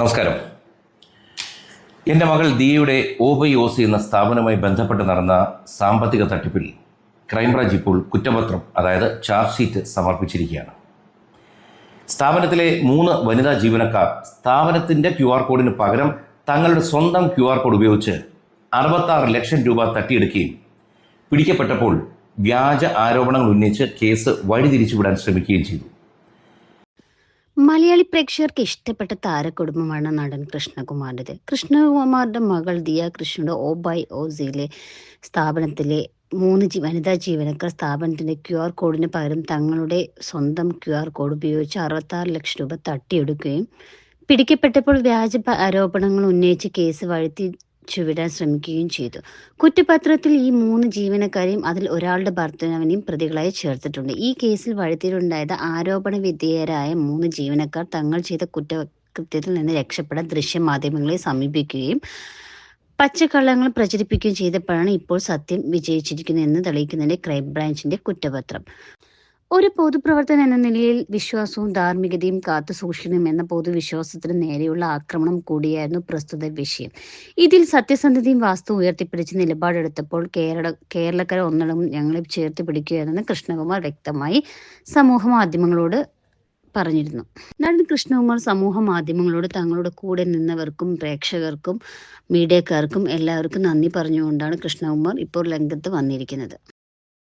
നമസ്കാരം. എന്റെ മകൾ ദിയയുടെ ഒ ബൈ ഒ സി എന്ന സ്ഥാപനവുമായി ബന്ധപ്പെട്ട് നടന്ന സാമ്പത്തിക തട്ടിപ്പിൽ ക്രൈംബ്രാഞ്ച് ഇപ്പോൾ കുറ്റപത്രം അതായത് ചാർജ് ഷീറ്റ് സമർപ്പിച്ചിരിക്കുകയാണ്. സ്ഥാപനത്തിലെ മൂന്ന് വനിതാ ജീവനക്കാർ സ്ഥാപനത്തിന്റെ ക്യു ആർ കോഡിന് പകരം തങ്ങളുടെ സ്വന്തം ക്യു ആർ കോഡ് ഉപയോഗിച്ച് അറുപത്താറ് ലക്ഷം രൂപ തട്ടിയെടുക്കുകയും പിടിക്കപ്പെട്ടപ്പോൾ വ്യാജ ആരോപണങ്ങൾ ഉന്നയിച്ച് കേസ് വഴിതിരിച്ചുവിടാൻ ശ്രമിക്കുകയും ചെയ്തു. മലയാളി പ്രേക്ഷകർക്ക് ഇഷ്ടപ്പെട്ട താരകുടുംബമാണ് നടൻ കൃഷ്ണകുമാറിന്റെത്. കൃഷ്ണകുമാറിന്റെ മകൾ ദിയ കൃഷ്ണയുടെ ഓ ബൈ ഓസിയിലെ സിയിലെ സ്ഥാപനത്തിലെ മൂന്ന് വനിതാ ജീവനക്കാർ സ്ഥാപനത്തിന്റെ ക്യു ആർ കോഡിന് പകരം തങ്ങളുടെ സ്വന്തം ക്യു ആർ കോഡ് ഉപയോഗിച്ച് അറുപത്താറ് ലക്ഷം രൂപ തട്ടിയെടുക്കുകയും പിടിക്കപ്പെട്ടപ്പോൾ വ്യാജ ആരോപണങ്ങൾ ഉന്നയിച്ച് കേസ് വഴുത്തി ചുവിടാൻ ശ്രമിക്കുകയും ചെയ്തു. കുറ്റപത്രത്തിൽ ഈ മൂന്ന് ജീവനക്കാരെയും അതിൽ ഒരാളുടെ ഭർത്താവിനെയും പ്രതികളായി ചേർത്തിട്ടുണ്ട്. ഈ കേസിൽ വഴുത്തിയിലുണ്ടായത് ആരോപണ വിധേയരായ മൂന്ന് ജീവനക്കാർ തങ്ങൾ ചെയ്ത കുറ്റകൃത്യത്തിൽ നിന്ന് രക്ഷപ്പെടാൻ ദൃശ്യമാധ്യമങ്ങളെ സമീപിക്കുകയും പച്ചക്കള്ളങ്ങൾ പ്രചരിപ്പിക്കുകയും ചെയ്തപ്പോഴാണ് ഇപ്പോൾ സത്യം വിജയിച്ചിരിക്കുന്നതെന്ന് തെളിയിക്കുന്നതിന്റെ ക്രൈംബ്രാഞ്ചിന്റെ കുറ്റപത്രം. ഒരു പൊതുപ്രവർത്തകൻ എന്ന നിലയിൽ വിശ്വാസവും ധാർമ്മികതയും കാത്തു സൂക്ഷിക്കണം എന്ന പൊതുവിശ്വാസത്തിന് നേരെയുള്ള ആക്രമണം കൂടിയായിരുന്നു പ്രസ്തുത വിഷയം. ഇതിൽ സത്യസന്ധതയും വാസ്തു ഉയർത്തിപ്പിടിച്ച് നിലപാടെടുത്തപ്പോൾ കേരള കേരളക്കര ഒന്നടങ്കം ഞങ്ങളെ ചേർത്ത് പിടിക്കുകയാണെന്ന് കൃഷ്ണകുമാർ വ്യക്തമായി സമൂഹ മാധ്യമങ്ങളോട് പറഞ്ഞിരുന്നു. നടൻ കൃഷ്ണകുമാർ സമൂഹ മാധ്യമങ്ങളോട് തങ്ങളുടെ കൂടെ നിന്നവർക്കും പ്രേക്ഷകർക്കും മീഡിയക്കാർക്കും എല്ലാവർക്കും നന്ദി പറഞ്ഞുകൊണ്ടാണ് കൃഷ്ണകുമാർ ഇപ്പോൾ രംഗത്ത് വന്നിരിക്കുന്നത്.